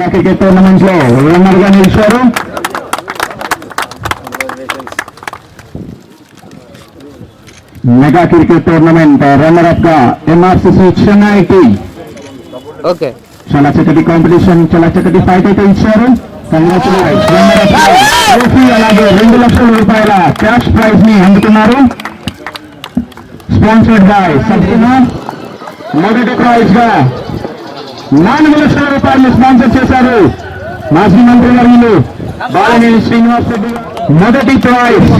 Mega cricket టోర్నమెంట్లో రన్నర్గా నిలిచారు మెగా క్రికెట్ టోర్నమెంట్ రన్నర్ అప్గా ఎంఆర్సిసి చెన్నై టీం ఓకే చాలా చక్కటి కాంపిటీషన్ చాలా చక్కటి ఫైట్ అయితే ఇచ్చారు Congratulations. Runner up గా ట్రోఫీ అలాగే రెండు లక్షల రూపాయల క్యాష్ ప్రైజ్ని అందుకున్నారు స్పాన్సర్డ్ బై సబ్సినా మొదటి ప్రైజ్గా నాలుగు లక్షల రూపాయలు స్పాన్సర్ చేశారు మాజీ మంత్రి వర్యులు బాలనేని శ్రీనివాస్ రెడ్డి. మొదటి prize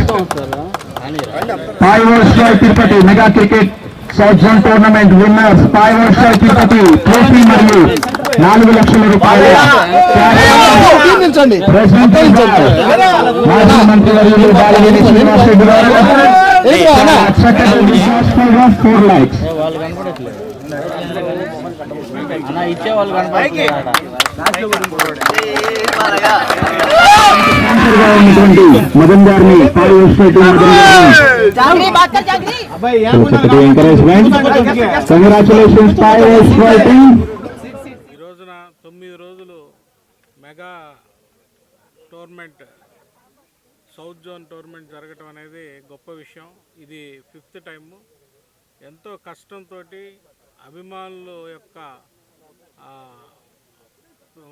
five boy Tirupati mega cricket south zone tournament winners five boy Tirupati trophy మరియు నాలుగు లక్షల రూపాయల మాజీ మంత్రి వర్యులు బాలనేని శ్రీనివాస్ రెడ్డి గారు ఫోర్ ఇచ్చేవాళ్ళు ఉన్నటువంటి ఈ రోజున తొమ్మిది రోజులు mega tournament south zone tournament జరగటం అనేది గొప్ప విషయం. ఇది ఫిఫ్త్ టైము. ఎంతో కష్టంతో అభిమానుల యొక్క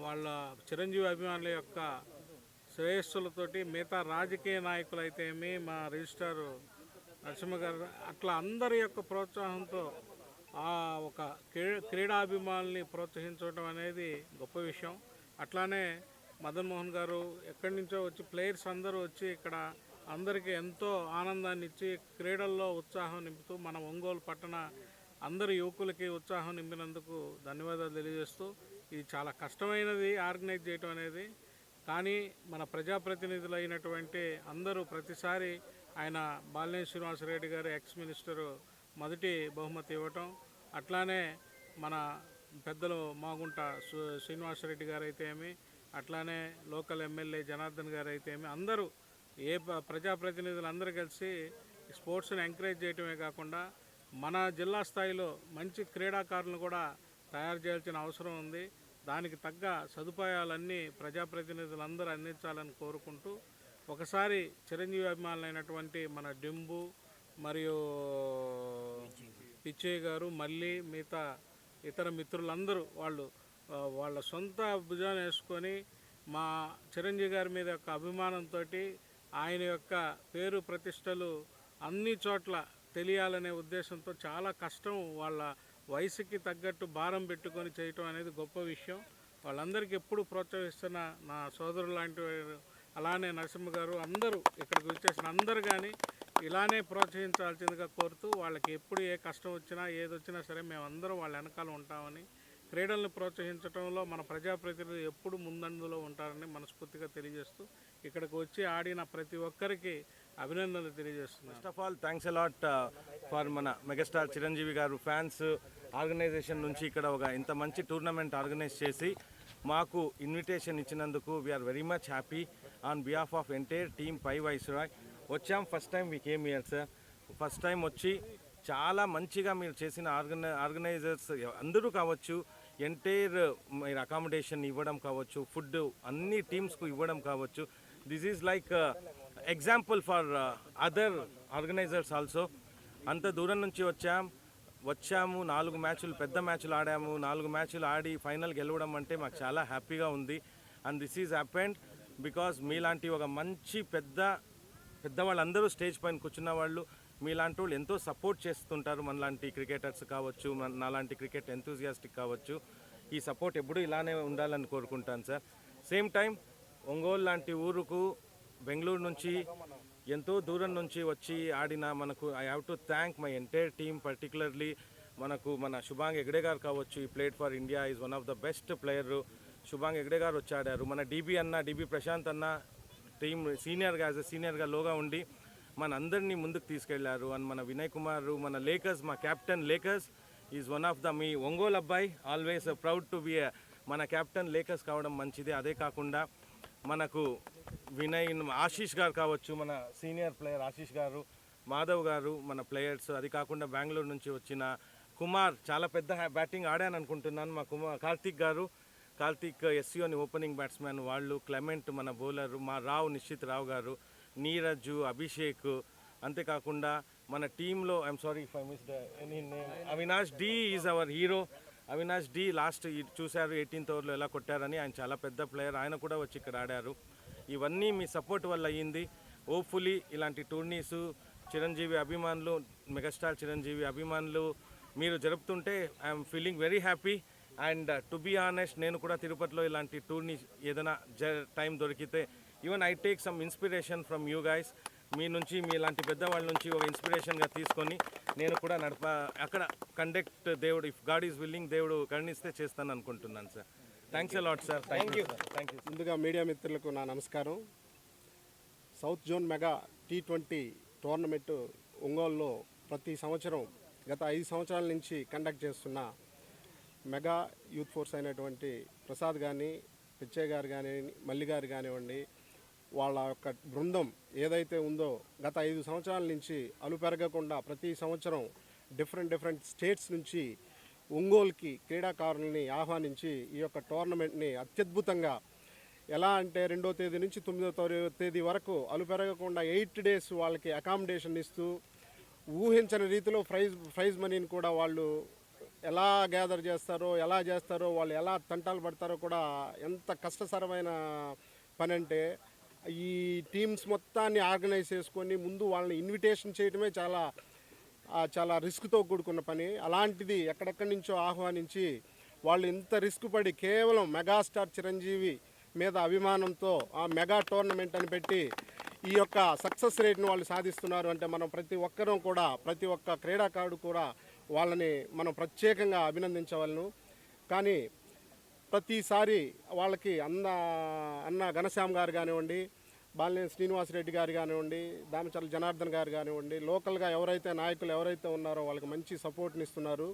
వాళ్ళ చిరంజీవి అభిమానుల యొక్క శ్రేయస్సులతోటి మిగతా రాజకీయ నాయకులు అయితేమి మా రిజిస్టార్ నరసింహ గారు అట్లా అందరి యొక్క ప్రోత్సాహంతో ఆ ఒక క్రీ- క్రీడాభిమానుల్ని ప్రోత్సహించడం అనేది గొప్ప విషయం. అట్లానే మదన్ మోహన్ గారు ఎక్కడి నుంచో వచ్చి ప్లేయర్స్ అందరూ వచ్చి ఇక్కడ అందరికీ ఎంతో ఆనందాన్ని ఇచ్చి క్రీడల్లో ఉత్సాహం నింపుతూ మన ఒంగోలు పట్టణ అందరు యువకులకి ఉత్సాహం నింపినందుకు ధన్యవాదాలు తెలియజేస్తూ ఇది చాలా కష్టమైనది ఆర్గనైజ్ చేయటం అనేది. కానీ మన ప్రజాప్రతినిధులు అయినటువంటి అందరూ ప్రతిసారి ఆయన బాలినేని శ్రీనివాసరెడ్డి గారు ఎక్స్ మినిస్టరు మొదటి బహుమతి ఇవ్వటం. అట్లానే మన పెద్దలు మాగుంట శ్రీనివాసరెడ్డి గారు అయితే ఏమి అట్లానే లోకల్ ఎమ్మెల్యే జనార్దన్ గారు అయితే ఏమి అందరూ ఏ ప్రజాప్రతినిధులు అందరూ కలిసి స్పోర్ట్స్ని ఎంకరేజ్ చేయటమే కాకుండా మన జిల్లా స్థాయిలో మంచి క్రీడాకారులను కూడా తయారు చేయాల్సిన అవసరం ఉంది. దానికి తగ్గ సదుపాయాలన్నీ ప్రజాప్రతినిధులందరూ అందించాలని కోరుకుంటూ ఒకసారి చిరంజీవి అభిమానులైనటువంటి మన డింబు మరియు పిచ్చయ్య గారు మళ్ళీ మిగతా ఇతర మిత్రులందరూ వాళ్ళు వాళ్ళ సొంత భుజాన్ని వేసుకొని మా చిరంజీవి గారి మీద యొక్క అభిమానంతో ఆయన యొక్క పేరు ప్రతిష్టలు అన్ని చోట్ల తెలియాలనే ఉద్దేశంతో చాలా కష్టం వాళ్ళ వయసుకి తగ్గట్టు భారం పెట్టుకొని చేయటం అనేది గొప్ప విషయం. వాళ్ళందరికీ ఎప్పుడు ప్రోత్సహిస్తున్న నా సోదరులు లాంటి అలానే నరసింహ గారు అందరూ ఇక్కడికి వచ్చేసిన అందరు కానీ ఇలానే ప్రోత్సహించాల్సిందిగా కోరుతూ వాళ్ళకి ఎప్పుడు ఏ కష్టం వచ్చినా ఏది వచ్చినా సరే మేమందరం వాళ్ళ వెనకాల ఉంటామని క్రీడలను ప్రోత్సహించడంలో మన ప్రజాప్రతినిధులు ఎప్పుడు ముందందులో ఉంటారని మనస్ఫూర్తిగా తెలియజేస్తూ ఇక్కడికి వచ్చి ఆడిన ప్రతి ఒక్కరికి అభినందనలు తెలియజేస్తున్నాను. First of all thanks a lot for మన megastar Chiranjeevi garu fans organisation నుంచి ఇక్కడ ఒక ఇంత మంచి టూర్నమెంట్ ఆర్గనైజ్ చేసి మాకు ఇన్విటేషన్ ఇచ్చినందుకు we are very much happy on behalf of entire team pi Viceroy వచ్చాం first time we came year sir first time వచ్చి చాలా మంచిగా మీరు చేసిన ఆర్గనై ఆర్గనైజర్స్ అందరూ కావచ్చు ఎంటైర్ uh, మీరు అకామిడేషన్ ఇవ్వడం కావచ్చు ఫుడ్ అన్ని టీమ్స్కు ఇవ్వడం కావచ్చు. This is like example for other organisers also అంత దూరం నుంచి వచ్చాం. వచ్చాము నాలుగు మ్యాచ్లు పెద్ద మ్యాచ్లు ఆడాము. నాలుగు మ్యాచ్లు ఆడి ఫైనల్ గెలవడం అంటే మాకు చాలా హ్యాపీగా ఉంది. And this is happened because మీలాంటి ఒక మంచి పెద్ద పెద్దవాళ్ళందరూ స్టేజ్ పైన కూర్చున్న వాళ్ళు మీలాంటి వాళ్ళు ఎంతో సపోర్ట్ చేస్తుంటారు మనలాంటి క్రికెటర్స్ కావచ్చు మన నాలాంటి క్రికెట్ ఎంతూజియాస్టిక్ కావచ్చు. ఈ సపోర్ట్ ఎప్పుడూ ఇలానే ఉండాలని కోరుకుంటాను సార్. సేమ్ టైం ఒంగోలు లాంటి ఊరుకు బెంగళూరు నుంచి ఎంతో దూరం నుంచి వచ్చి ఆడిన మనకు I have to thank my entire team particularly మనకు మన శుభాంగ్ ఎగడే గారు కావచ్చు. ఈ played for India is one of the best player Shubhang Hegde garu వచ్చి ఆడారు. మన డీబీ అన్న డీబీ ప్రశాంత్ అన్న టీం సీనియర్గా యాజ్ ఎ సీనియర్గా లోగా ఉండి మన అందరినీ ముందుకు తీసుకెళ్ళారు. అండ్ మన వినయ్ కుమార్ మన లేకర్స్ మా captain Lakers is one of the మీ ఒంగోలు అబ్బాయి ఆల్వేస్ ప్రౌడ్ టు బి మన కెప్టెన్ లేకర్స్ కావడం మంచిది. అదే కాకుండా మనకు వినయ్ ఆశీష్ గారు కావచ్చు మన సీనియర్ ప్లేయర్ ఆశీష్ గారు మాధవ్ గారు మన ప్లేయర్స్ అది కాకుండా బెంగళూరు నుంచి వచ్చిన కుమార్ చాలా పెద్ద బ్యాటింగ్ ఆడాను అనుకుంటున్నాను మా కుమార్ కార్తిక్ గారు. కార్తీక్ ఎస్సీఓని ఓపెనింగ్ బ్యాట్స్మెన్ వాళ్ళు క్లెమెంట్ మన బౌలర్ మా రావు నిశ్చిత్ రావు గారు నీరజ్ అభిషేక్ అంతేకాకుండా మన టీంలో I'm sorry if I miss any name Avinash D is our hero Avinash D last చూశారు ఎయిటీన్త్ ఓవర్లో ఎలా కొట్టారని. ఆయన చాలా పెద్ద ప్లేయర్ ఆయన కూడా వచ్చి ఇక్కడ ఆడారు. ఇవన్నీ మీ సపోర్ట్ వల్ల అయ్యింది. హోప్ఫుల్లీ ఇలాంటి టూర్నీస్ చిరంజీవి అభిమానులు మెగాస్టార్ చిరంజీవి అభిమానులు మీరు జరుపుతుంటే I'm feeling very happy and to be honest నేను కూడా తిరుపతిలో ఇలాంటి టూర్ని ఏదైనా జ టైం దొరికితే even I take some inspiration from you guys మీ నుంచి మీలాంటి పెద్దవాళ్ళ నుంచి ఒక ఇన్స్పిరేషన్గా తీసుకొని నేను కూడా నడప అక్కడ కండక్ట్ దేవుడు ఇఫ్ గాడ్ ఈజ్ విల్లింగ్ దేవుడు కరుణిస్తే చేస్తాను అనుకుంటున్నాను sir thanks a lot sir thank you thank you ముందుగా మీడియా మిత్రులకు నా నమస్కారం. South zone mega T twenty tournament ఒంగోలులో ప్రతి సంవత్సరం గత ఐదు సంవత్సరాల నుంచి కండక్ట్ చేస్తున్న మెగా యూత్ ఫోర్స్ అయినటువంటి ప్రసాద్ కానీ పిచ్చయ్య గారు కానీ మల్లి గారు కానివ్వండి వాళ్ళ యొక్క బృందం ఏదైతే ఉందో గత ఐదు సంవత్సరాల నుంచి అలుపెరగకుండా ప్రతి సంవత్సరం డిఫరెంట్ డిఫరెంట్ స్టేట్స్ నుంచి ఒంగోలుకి క్రీడాకారుల్ని ఆహ్వానించి ఈ యొక్క టోర్నమెంట్ని అత్యద్భుతంగా ఎలా అంటే రెండో తేదీ నుంచి తొమ్మిదో తారీ- తేదీ వరకు అలుపెరగకుండా ఎయిట్ డేస్ వాళ్ళకి అకామిడేషన్ ఇస్తూ ఊహించని రీతిలో ప్రైజ్ ప్రైజ్ మనీని కూడా వాళ్ళు ఎలా గ్యాదర్ చేస్తారో ఎలా చేస్తారో వాళ్ళు ఎలా తంటాలు పడతారో కూడా ఎంత కష్టసరమైన పని అంటే ఈ టీమ్స్ మొత్తాన్ని ఆర్గనైజ్ చేసుకొని ముందు వాళ్ళని ఇన్విటేషన్ చేయడమే చాలా చాలా రిస్క్తో కూడుకున్న పని. అలాంటిది ఎక్కడెక్కడి నుంచో ఆహ్వానించి వాళ్ళు ఇంత రిస్క్ పడి కేవలం మెగాస్టార్ చిరంజీవి మీద అభిమానంతో ఆ మెగా టోర్నమెంట్ అని పెట్టి ఈ యొక్క సక్సెస్ రేట్ని వాళ్ళు సాధిస్తున్నారు అంటే మనం ప్రతి ఒక్కరూ కూడా ప్రతి ఒక్క క్రీడాకారుడు కూడా వాళ్ళని మనం ప్రత్యేకంగా అభినందించవలను. కానీ ప్రతిసారి వాళ్ళకి అన్న అన్న ఘనశ్యామ్ గారు కానివ్వండి బాలినేని శ్రీనివాసరెడ్డి గారు కానివ్వండి దామచర్ల జనార్దన్ గారు కానివ్వండి లోకల్గా ఎవరైతే నాయకులు ఎవరైతే ఉన్నారో వాళ్ళకి మంచి సపోర్ట్ని ఇస్తున్నారు.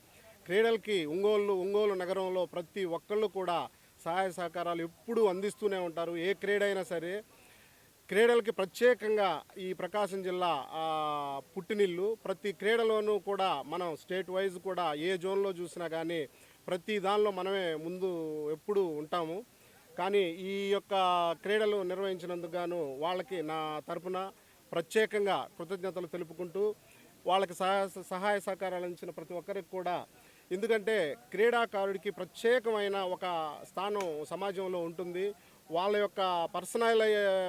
క్రీడలకి ఒంగోలు ఒంగోలు నగరంలో ప్రతి ఒక్కళ్ళు కూడా సహాయ సహకారాలు ఎప్పుడూ అందిస్తూనే ఉంటారు. ఏ క్రీడ అయినా సరే క్రీడలకి ప్రత్యేకంగా ఈ ప్రకాశం జిల్లా పుట్టినిల్లు. ప్రతి క్రీడలోనూ కూడా మనం స్టేట్ వైజ్ కూడా ఏ జోన్లో చూసినా కానీ ప్రతి దానిలో మనమే ముందు ఎప్పుడూ ఉంటాము. కానీ ఈ యొక్క క్రీడలు నిర్వహించినందుకు గాను వాళ్ళకి నా తరపున ప్రత్యేకంగా కృతజ్ఞతలు తెలుపుకుంటూ వాళ్ళకి సహాయ సహాయ సహకారాలు అందించిన ప్రతి ఒక్కరికి కూడా ఎందుకంటే క్రీడాకారుడికి ప్రత్యేకమైన ఒక స్థానం సమాజంలో ఉంటుంది. వాళ్ళ యొక్క పర్సనల్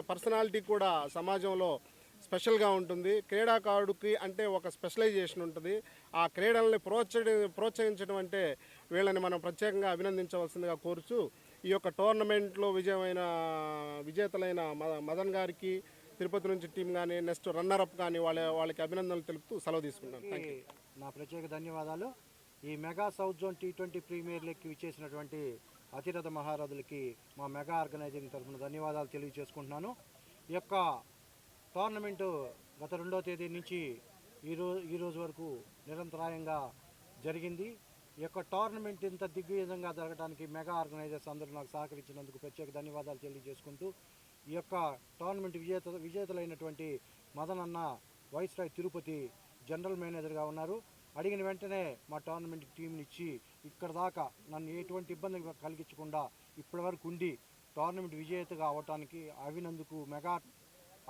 పర్సనాలిటీ కూడా సమాజంలో స్పెషల్గా ఉంటుంది. క్రీడాకారుడికి అంటే ఒక స్పెషలైజేషన్ ఉంటుంది. ఆ క్రీడల్ని ప్రోత్సహి ప్రోత్సహించడం అంటే వీళ్ళని మనం ప్రత్యేకంగా అభినందించవలసిందిగా కోరుచు ఈ యొక్క టోర్నమెంట్లో విజయమైన విజేతలైన మదన్ గారికి తిరుపతి నుంచి టీం కానీ నెక్స్ట్ రన్నర్ అప్ కానీ వాళ్ళ వాళ్ళకి అభినందనలు తెలుపుతూ సెలవు యూ నా ప్రత్యేక ధన్యవాదాలు. ఈ mega south zone T twenty premier లీగ్కి విచ్చేసినటువంటి అతిరథ మహారథులకి మా మెగా ఆర్గనైజింగ్ తరఫున ధన్యవాదాలు తెలియజేసుకుంటున్నాను. ఈ యొక్క టోర్నమెంటు గత రెండో తేదీ నుంచి ఈ రోజు ఈ రోజు వరకు నిరంతరాయంగా జరిగింది. ఈ యొక్క టోర్నమెంట్ ఇంత దిగ్విజయంగా జరగడానికి మెగా ఆర్గనైజర్స్ అందరూ నాకు సహకరించినందుకు ప్రత్యేక ధన్యవాదాలు తెలియజేసుకుంటూ ఈ యొక్క టోర్నమెంట్ విజేత విజేతలైనటువంటి మదన్ అన్న వైస్ రాయ్ తిరుపతి జనరల్ మేనేజర్గా ఉన్నారు. అడిగిన వెంటనే మా టోర్నమెంట్ టీంని ఇచ్చి ఇక్కడ దాకా నన్ను ఎటువంటి ఇబ్బంది కలిగించకుండా ఇప్పటివరకు ఉండి టోర్నమెంట్ విజేతగా అవటానికి అవినందుకు మెగా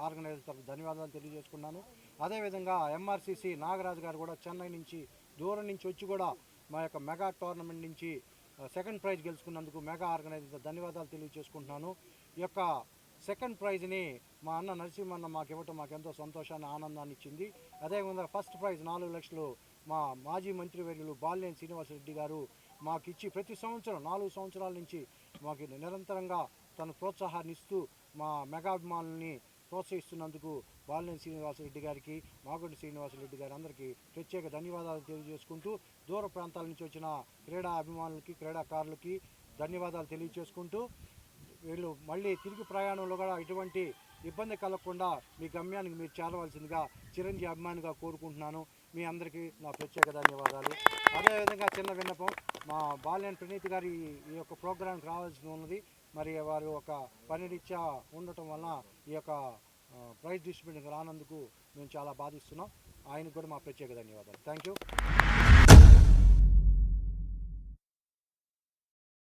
ఆర్గనైజర్ తరఫు ధన్యవాదాలు తెలియజేసుకున్నాను. అదేవిధంగా ఎంఆర్సీసీ నాగరాజు గారు కూడా చెన్నై నుంచి దూరం నుంచి వచ్చి కూడా మా యొక్క మెగా టోర్నమెంట్ నుంచి సెకండ్ ప్రైజ్ గెలుచుకున్నందుకు మెగా ఆర్గనైజర్ ధన్యవాదాలు తెలియజేసుకుంటున్నాను. ఈ యొక్క సెకండ్ ప్రైజ్ని మా అన్న నరసింహన్న మాకు ఇవ్వటం మాకు ఎంతో సంతోషాన్ని ఆనందాన్ని ఇచ్చింది. అదేవిధంగా ఫస్ట్ ప్రైజ్ నాలుగు లక్షలు మా మాజీ మంత్రివర్యులు బాలినేని శ్రీనివాసరెడ్డి గారు మాకు ఇచ్చి ప్రతి సంవత్సరం నాలుగు సంవత్సరాల నుంచి మాకు నిరంతరంగా తన ప్రోత్సాహాన్ని ఇస్తూ మా మెగాభిమానుల్ని ప్రోత్సహిస్తున్నందుకు బాలినేని శ్రీనివాసరెడ్డి గారికి మాగొడ్డి శ్రీనివాసరెడ్డి గారి అందరికీ ప్రత్యేక ధన్యవాదాలు తెలియజేసుకుంటూ దూర ప్రాంతాల నుంచి వచ్చిన క్రీడా అభిమానులకి క్రీడాకారులకి ధన్యవాదాలు తెలియజేసుకుంటూ వీళ్ళు మళ్ళీ తిరిగి ప్రయాణంలో కూడా ఇటువంటి ఇబ్బంది కలగకుండా మీ గమ్యానికి మీరు చేరవలసిందిగా చిరంజీవి అభిమానిగా కోరుకుంటున్నాను. మీ అందరికీ నా ప్రత్యేక ధన్యవాదాలు. అదేవిధంగా చిన్న విన్నపం మా బాల్యన్ ప్రణీతి గారి ఈ- యొక్క ప్రోగ్రాంకి రావాల్సి ఉన్నది. మరి వారు ఒక పనిరీత్యా ఉండటం వలన ఈ యొక్క ప్రైజ్ డిస్ట్రిబ్యూషన్ రానందుకు మేము చాలా బాధిస్తున్నాం. ఆయనకు కూడా మా ప్రత్యేక ధన్యవాదాలు. Thank you